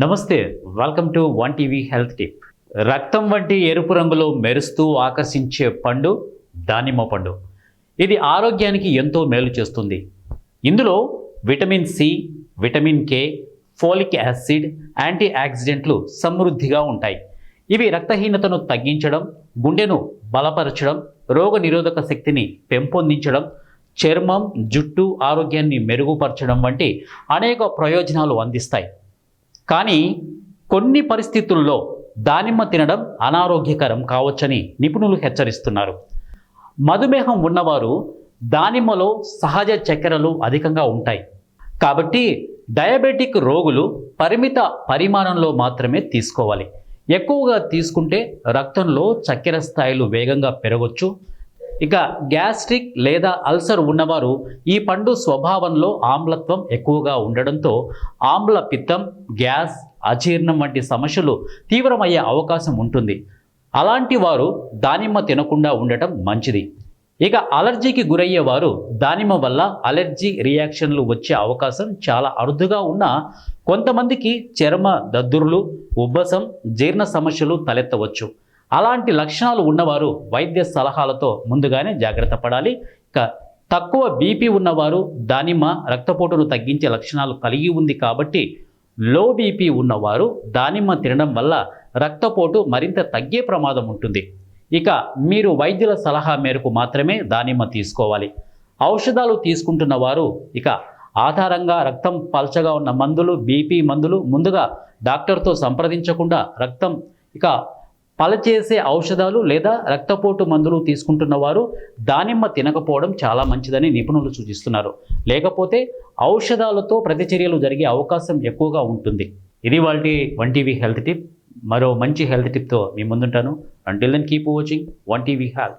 నమస్తే welcome to one TV health tip రక్తం వంటి ఎరుపు రంగులో మెరుస్తూ ఆకర్షించే పండు దానిమ్మ పండు. ఇది ఆరోగ్యానికి ఎంతో మేలు చేస్తుంది. ఇందులో vitamin C vitamin K folic acid anti ఆక్సిడెంట్లు సమృద్ధిగా ఉంటాయి. ఇవి రక్తహీనతను తగ్గించడం గుండెను బలపరచడం రోగ నిరోధక శక్తిని పెంపొందించడం చర్మం జుట్టు ఆరోగ్యాన్ని మెరుగుపరచడం వంటి అనేక ప్రయోజనాలు అందిస్తాయి. కానీ కొన్ని పరిస్థితుల్లో దానిమ్మ తినడం అనారోగ్యకరం కావచ్చని నిపుణులు హెచ్చరిస్తున్నారు. మధుమేహం ఉన్నవారు దానిమ్మలో సహజ చక్కెరలు అధికంగా ఉంటాయి. కాబట్టి డయాబెటిక్ రోగులు పరిమిత పరిమాణంలో మాత్రమే తీసుకోవాలి. ఎక్కువగా తీసుకుంటే రక్తంలో చక్కెర స్థాయిలు వేగంగా పెరగొచ్చు. ఇక గ్యాస్ట్రిక్ లేదా అల్సర్ ఉన్నవారు ఈ పండు స్వభావంలో ఆమ్లత్వం ఎక్కువగా ఉండడంతో ఆమ్ల పిత్తం గ్యాస్ అజీర్ణం వంటి సమస్యలు తీవ్రమయ్యే అవకాశం ఉంటుంది. అలాంటి వారు దానిమ్మ తినకుండా ఉండటం మంచిది. ఇక అలర్జీకి గురయ్యే వారు దానిమ్మ వల్ల అలర్జీ రియాక్షన్లు వచ్చే అవకాశం చాలా అరుదుగా ఉన్న కొంతమందికి చర్మ దద్దుర్లు ఉబ్బసం జీర్ణ సమస్యలు తలెత్తవచ్చు. అలాంటి లక్షణాలు ఉన్నవారు వైద్య సలహాలతో ముందుగానే జాగ్రత్త పడాలి. ఇక తక్కువ బీపీ ఉన్నవారు దానిమ్మ రక్తపోటును తగ్గించే లక్షణాలు కలిగి ఉంది కాబట్టి లో బీపీ ఉన్నవారు దానిమ్మ తినడం వల్ల రక్తపోటు మరింత తగ్గే ప్రమాదం ఉంటుంది. ఇక మీరు వైద్యుల సలహా మేరకు మాత్రమే దానిమ్మ తీసుకోవాలి. ఔషధాలు తీసుకుంటున్న వారు ఇక ఆధారంగా రక్తం పల్చగా ఉన్న మందులు బీపీ మందులు ముందుగా డాక్టర్తో సంప్రదించకుండా రక్తం ఇక పలచేసే ఔషధాలు లేదా రక్తపోటు మందులు తీసుకుంటున్న వారు దానిమ్మ తినకపోవడం చాలా మంచిదని నిపుణులు సూచిస్తున్నారు. లేకపోతే ఔషధాలతో ప్రతిచర్యలు జరిగే అవకాశం ఎక్కువగా ఉంటుంది. ఇది వాళ్ళ వన్ టీవీ హెల్త్ టిప్. మరో మంచి హెల్త్ టిప్తో మీ ముందుంటాను. Until then keep watching one TV health